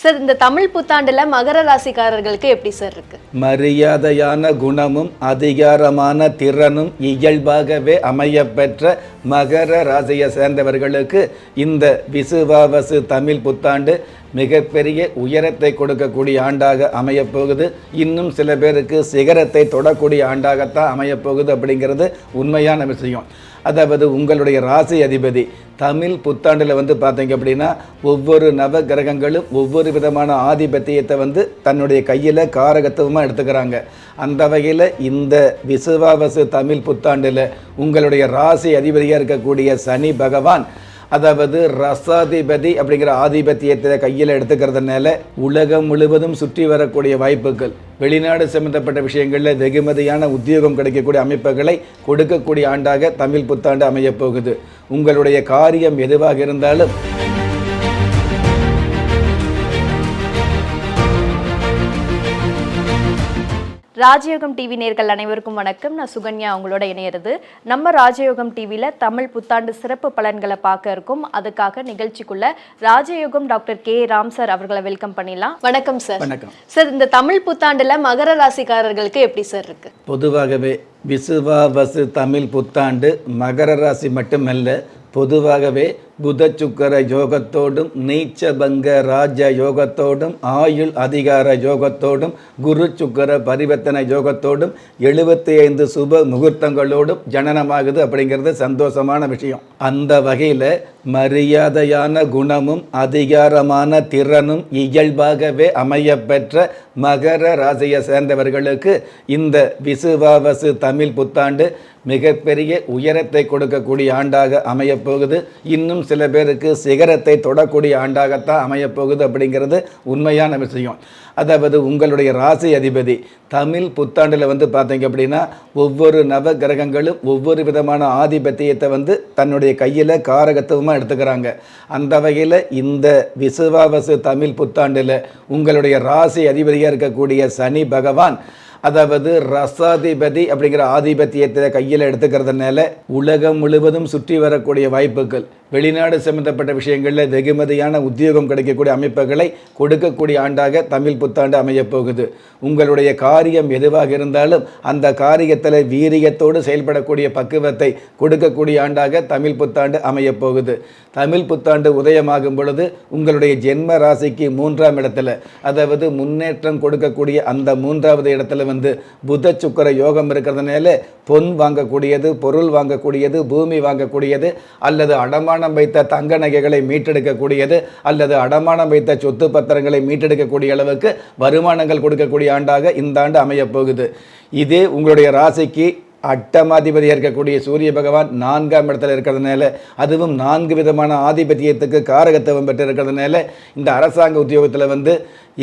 Sir இந்த தமிழ் புத்தாண்டுல மகர ராசிக்காரர்களுக்கு எப்படி சார் இருக்கு? மரியாதையான குணமும் அதிகாரமான திறனும் இயல்பாகவே அமையப்பெற்ற மகர ராசியை சேர்ந்தவர்களுக்கு இந்த விசுவாவசு தமிழ் புத்தாண்டு மிகப்பெரிய உயரத்தை கொடுக்கக்கூடிய ஆண்டாக அமையப்போகுது. இன்னும் சில பேருக்கு சிகரத்தை தொடக்கூடிய ஆண்டாகத்தான் அமையப்போகுது அப்படிங்கிறது உண்மையான விஷயம். அதாவது உங்களுடைய ராசி அதிபதி தமிழ் புத்தாண்டில் வந்து பார்த்தீங்க அப்படின்னா ஒவ்வொரு நவ கிரகங்களும் ஒவ்வொரு விதமான ஆதிபத்தியத்தை வந்து தன்னுடைய கையில் காரகத்துவமாக எடுத்துக்கிறாங்க. அந்த வகையில் இந்த விசுவாவசு தமிழ் புத்தாண்டில் உங்களுடைய ராசி அதிபதியாக இருக்கக்கூடிய சனி பகவான் அதாவது ரசாதிபதி அப்படிங்கிற ஆதிபத்தியத்தை கையில் எடுத்துக்கிறதுனால உலகம் முழுவதும் சுற்றி வரக்கூடிய வாய்ப்புகள் வெளிநாடு சம்பந்தப்பட்ட விஷயங்களில் வெகுமதியான உத்தியோகம் கிடைக்கக்கூடிய அமைப்புகளை கொடுக்கக்கூடிய ஆண்டாக தமிழ் புத்தாண்டு அமையப் போகுது. உங்களுடைய காரியம் எதுவாக இருந்தாலும் ராஜயோகம் டிவி நேர்கள் அனைவருக்கும் வணக்கம். நான் சுகன்யா உங்களோட இணையிறது. நம்ம ராஜயோகம் டிவியில் தமிழ் புத்தாண்டு சிறப்பு பலன்களை பார்க்க இருக்கோம். அதுக்காக நிகழ்ச்சிக்குள்ள Rajayogam doctor K Ram sir அவர்களை வெல்கம் பண்ணிடலாம். வணக்கம் சார். வணக்கம். சார் இந்த தமிழ் புத்தாண்டுல மகர ராசிக்காரர்களுக்கு எப்படி சார் இருக்கு? பொதுவாகவே விசுவாவசு தமிழ் புத்தாண்டு மகர ராசி மட்டுமல்ல பொதுவாகவே புத சுக்கர யோகத்தோடும் நீச்சபங்க ராஜ யோகத்தோடும் ஆயுள் அதிகார யோகத்தோடும் குரு சுக்கர பரிவர்த்தனை யோகத்தோடும் எழுபத்தி ஐந்து சுப முகூர்த்தங்களோடும் ஜனனமாகுது அப்படிங்கிறது சந்தோஷமான விஷயம். அந்த வகையில் மரியாதையான குணமும் அதிகாரமான திறனும் இயல்பாகவே அமையப்பெற்ற மகர ராசியை சேர்ந்தவர்களுக்கு இந்த விசுவாவசு தமிழ் புத்தாண்டு மிகப்பெரிய உயரத்தை கொடுக்கக்கூடிய ஆண்டாக அமையப்போகுது. இன்னும் சில பேருக்கு சிகரத்தை தொடக்கூடிய ஆண்டாகத்தான் அமையப்போகுது அப்படிங்கிறது உண்மையான விஷயம். அதாவது உங்களுடைய ராசி அதிபதி தமிழ் புத்தாண்டில் வந்து பார்த்தீங்க அப்படின்னா ஒவ்வொரு நவ கிரகங்களும் ஒவ்வொரு விதமான ஆதிபத்தியத்தை வந்து தன்னுடைய கையில் காரகத்துவமாக எடுத்துக்கிறாங்க. அந்த வகையில் இந்த விசுவாவசு தமிழ் புத்தாண்டில் உங்களுடைய ராசி அதிபதியாக இருக்கக்கூடிய சனி பகவான் அதாவது ரசாதிபதி அப்படிங்கிற ஆதிபத்தியத்தை கையில் எடுத்துக்கிறதுனால உலகம் முழுவதும் சுற்றி வரக்கூடிய வாய்ப்புகள். வெளிநாடு சம்பந்தப்பட்ட விஷயங்களில் வெகுமதியான உத்தியோகம் கிடைக்கக்கூடிய அமைப்புகளை கொடுக்கக்கூடிய ஆண்டாக தமிழ் புத்தாண்டு அமையப் போகுது. உங்களுடைய காரியம் எதுவாக இருந்தாலும் அந்த காரியத்தில் வீரியத்தோடு செயல்படக்கூடிய பக்குவத்தை கொடுக்கக்கூடிய ஆண்டாக தமிழ் புத்தாண்டு அமையப் போகுது. தமிழ் புத்தாண்டு உதயமாகும் பொழுது உங்களுடைய ஜென்ம ராசிக்கு மூன்றாம் இடத்துல அதாவது முன்னேற்றம் கொடுக்கக்கூடிய அந்த மூன்றாவது இடத்துல வந்து புத சுக்கர யோகம் இருக்கிறதுனால பொன் வாங்கக்கூடியது பொருள் வாங்கக்கூடியது பூமி வாங்கக்கூடியது அல்லது அடமானம் வைத்த தங்க நகைகளை மீட்டெடுக்கக்கூடியது அல்லது அடமானம் வைத்த சொத்து பத்திரங்களை மீட்டெடுக்கக்கூடிய அளவுக்கு வருமானங்கள் கொடுக்கக்கூடிய ஆண்டாக இந்த ஆண்டு அமையப்போகுது இது உங்களுடைய ராசிக்கு அட்டமாதிபதியாக இருக்கக்கூடிய சூரிய பகவான் நான்காம் இடத்துல இருக்கிறதுனால அதுவும் நான்கு விதமான ஆதிபத்தியத்துக்கு காரகத்துவம் பெற்று இருக்கிறதுனால இந்த அரசாங்க உத்தியோகத்தில் வந்து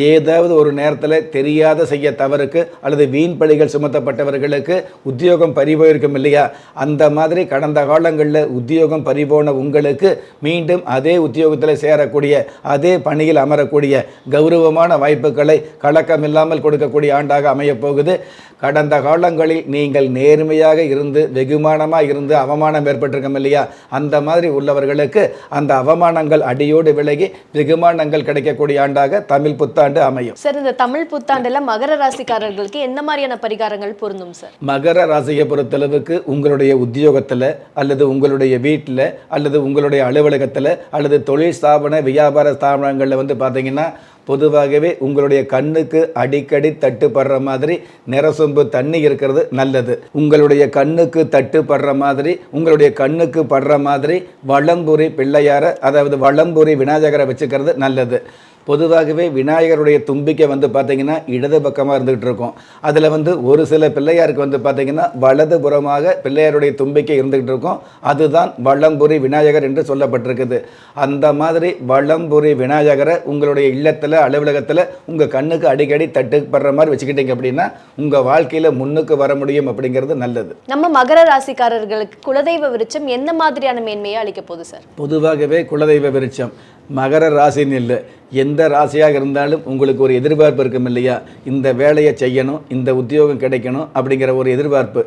ஏதாவது ஒரு நேரத்தில் தெரியாத செய்ய தவறுக்கு அல்லது வீண் பழிகள் சுமத்தப்பட்டவர்களுக்கு உத்தியோகம் பறிபோயிருக்கும் இல்லையா? அந்த மாதிரி கடந்த காலங்களில் உத்தியோகம் பறிபோன உங்களுக்கு மீண்டும் அதே உத்தியோகத்தில் சேரக்கூடிய அதே பணியில் அமரக்கூடிய கௌரவமான வாய்ப்புகளை கலக்கமில்லாமல் கொடுக்கக்கூடிய ஆண்டாக அமையப்போகுது. கடந்த காலங்களில் நீங்கள் நேர்மையாக இருந்து வெகுமானமாக இருந்து அவமானம் ஏற்பட்டிருக்கும் இல்லையா? அந்த மாதிரி உள்ளவர்களுக்கு அந்த அவமானங்கள் அடியோடு விலகி வெகுமானங்கள் கிடைக்கக்கூடிய ஆண்டாக தமிழ் புத்தாண்டு அமையும். சார் இந்த தமிழ் புத்தாண்டுல மகர ராசிக்காரர்களுக்கு எந்த மாதிரியான பரிகாரங்கள் பொருந்தும் சார்? மகர ராசியை பொறுத்தளவுக்கு உங்களுடைய உத்தியோகத்தில் அல்லது உங்களுடைய வீட்டில் அல்லது உங்களுடைய அலுவலகத்தில் அல்லது தொழில் ஸ்தாபன வியாபார ஸ்தாபனங்களில் வந்து பார்த்தீங்கன்னா பொதுவாகவே உங்களுடைய கண்ணுக்கு அடிக்கடி தட்டுப்படுற மாதிரி நிறசொம்பு தண்ணி இருக்கிறது நல்லது. உங்களுடைய கண்ணுக்கு தட்டுப்படுற மாதிரி உங்களுடைய கண்ணுக்கு படுற மாதிரி வளம்புரி பிள்ளையார அதாவது வளம்புரி விநாயகரை வச்சுக்கிறது நல்லது. பொதுவாகவே விநாயகருடைய தும்பிக்கை வந்து பார்த்தீங்கன்னா இடது பக்கமாக இருந்துகிட்டு இருக்கும். அதில் வந்து ஒரு சில பிள்ளையாருக்கு வந்து பார்த்தீங்கன்னா வலது புறமாக பிள்ளையாருடைய தும்பிக்கை இருந்துகிட்டு இருக்கும். அதுதான் வளம்புரி விநாயகர் என்று சொல்லப்பட்டிருக்குது. அந்த மாதிரி வளம்புரி விநாயகரை உங்களுடைய இல்லத்தில் அலுவலகத்தில் உங்கள் கண்ணுக்கு அடிக்கடி தட்டுப்படுற மாதிரி வச்சுக்கிட்டீங்க அப்படின்னா உங்கள் வாழ்க்கையில் முன்னுக்கு வர முடியும் அப்படிங்கிறது நல்லது. நம்ம மகர ராசிக்காரர்களுக்கு குலதெய்வ விருட்சம் எந்த மாதிரியான மேன்மையை அளிக்க போகுது சார்? பொதுவாகவே குலதெய்வ விருட்சம். மகர ராசின்னு இல்லை. எந்த எந்த ராசியாக இருந்தாலும் உங்களுக்கு ஒரு எதிர்பார்ப்பு இருக்கும் இல்லையா? இந்த வேலையை செய்யணும் இந்த உத்தியோகம் கிடைக்கணும் அப்படிங்கிற ஒரு எதிர்பார்ப்பு.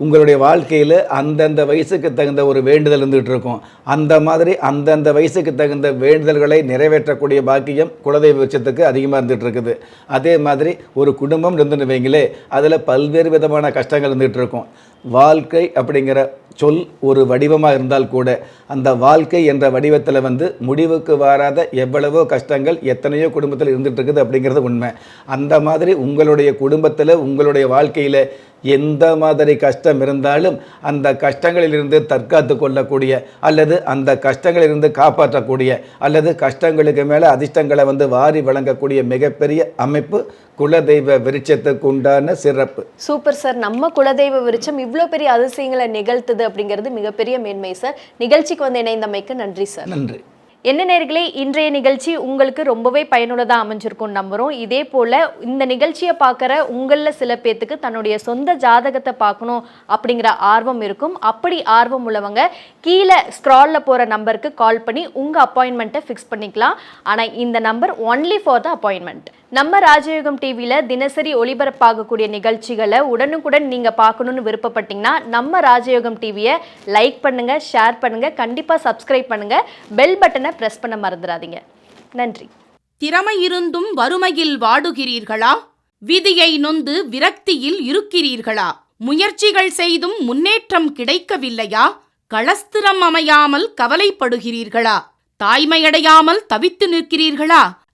உங்களுடைய வாழ்க்கையில் அந்தந்த வயசுக்கு தகுந்த ஒரு வேண்டுதல் இருந்துகிட்டு இருக்கும். அந்த மாதிரி அந்தந்த வயசுக்கு தகுந்த வேண்டுதல்களை நிறைவேற்றக்கூடிய பாக்கியம் குலதெய்வ உச்சத்துக்கு அதிகமாக இருந்துகிட்டு இருக்குது. அதே மாதிரி ஒரு குடும்பம் இருந்துன்னு வைங்களே அதில் பல்வேறு விதமான கஷ்டங்கள் இருந்துகிட்டு இருக்கும். வாழ்க்கை அப்படிங்கிற சொல் ஒரு வடிவமாக இருந்தால் கூட அந்த வாழ்க்கை என்ற வடிவத்தில் வந்து முடிவுக்கு வராத எவ்வளவோ கஷ்டங்கள் எத்தனையோ குடும்பத்தில் இருந்துகிட்டு இருக்குது அப்படிங்கிறது உண்மை. அந்த மாதிரி உங்களுடைய குடும்பத்தில் உங்களுடைய வாழ்க்கையில் எந்த மாதிரி கஷ்டம் இருந்தாலும் அந்த கஷ்டங்களிலிருந்து தற்காத்து கொள்ளக்கூடிய அல்லது அந்த கஷ்டங்களிலிருந்து காப்பாற்றக்கூடிய அல்லது கஷ்டங்களுக்கு மேலே அதிர்ஷ்டங்களை வந்து வாரி வழங்கக்கூடிய மிகப்பெரிய அமைப்பு குலதெய்வ விருட்சத்துக்கு உண்டான சிறப்பு. Super sir. நம்ம குலதெய்வ விருட்சம் இவ்வளோ பெரிய அதிசயங்களை நிகழ்த்துது அப்படிங்கிறது மிகப்பெரிய மேன்மை சார் நிகழ்ச்சிக்கு வந்து இணைந்தமைக்கு நன்றி சார் நன்றி. என்ன நேர்களே இன்றைய நிகழ்ச்சி உங்களுக்கு ரொம்பவே பயனுள்ளதாக அமைஞ்சிருக்கும் நம்புகிறோம் இதே போல் இந்த நிகழ்ச்சியை பார்க்குற உங்களில் சில பேர்த்துக்கு தன்னுடைய சொந்த ஜாதகத்தை பார்க்கணும் அப்படிங்கிற ஆர்வம் இருக்கும். அப்படி ஆர்வம் உள்ளவங்க கீழே ஸ்க்ராலில் போகிற நம்பருக்கு கால் பண்ணி உங்கள் அப்பாயின்மெண்ட்டை ஃபிக்ஸ் பண்ணிக்கலாம். ஆனால் இந்த number only for the appointment நம்ம ராஜயோகம் டிவியில் தினசரி ஒளிபரப்பாகக்கூடிய நிகழ்ச்சிகளை உடனுக்குடன் நீங்கள் பார்க்கணுன்னு விருப்பப்பட்டீங்கன்னா நம்ம ராஜயோகம் டிவியை லைக் பண்ணுங்கள் ஷேர் பண்ணுங்கள் கண்டிப்பாக சப்ஸ்கிரைப் பண்ணுங்கள் பெல் பட்டனை ப்ரெஸ் பண்ண மறந்துடாதீங்க. நன்றி. திறமை இருந்தும் வறுமையில் வாடுகிறீர்களா? விதியை நொந்து விரக்தியில் இருக்கிறீர்களா? முயற்சிகள் செய்தும் முன்னேற்றம் கிடைக்கவில்லையா? களஸ்திரம் அமையாமல் கவலைப்படுகிறீர்களா? தாய்மையடையாமல் தவித்து நிற்கிறீர்களா?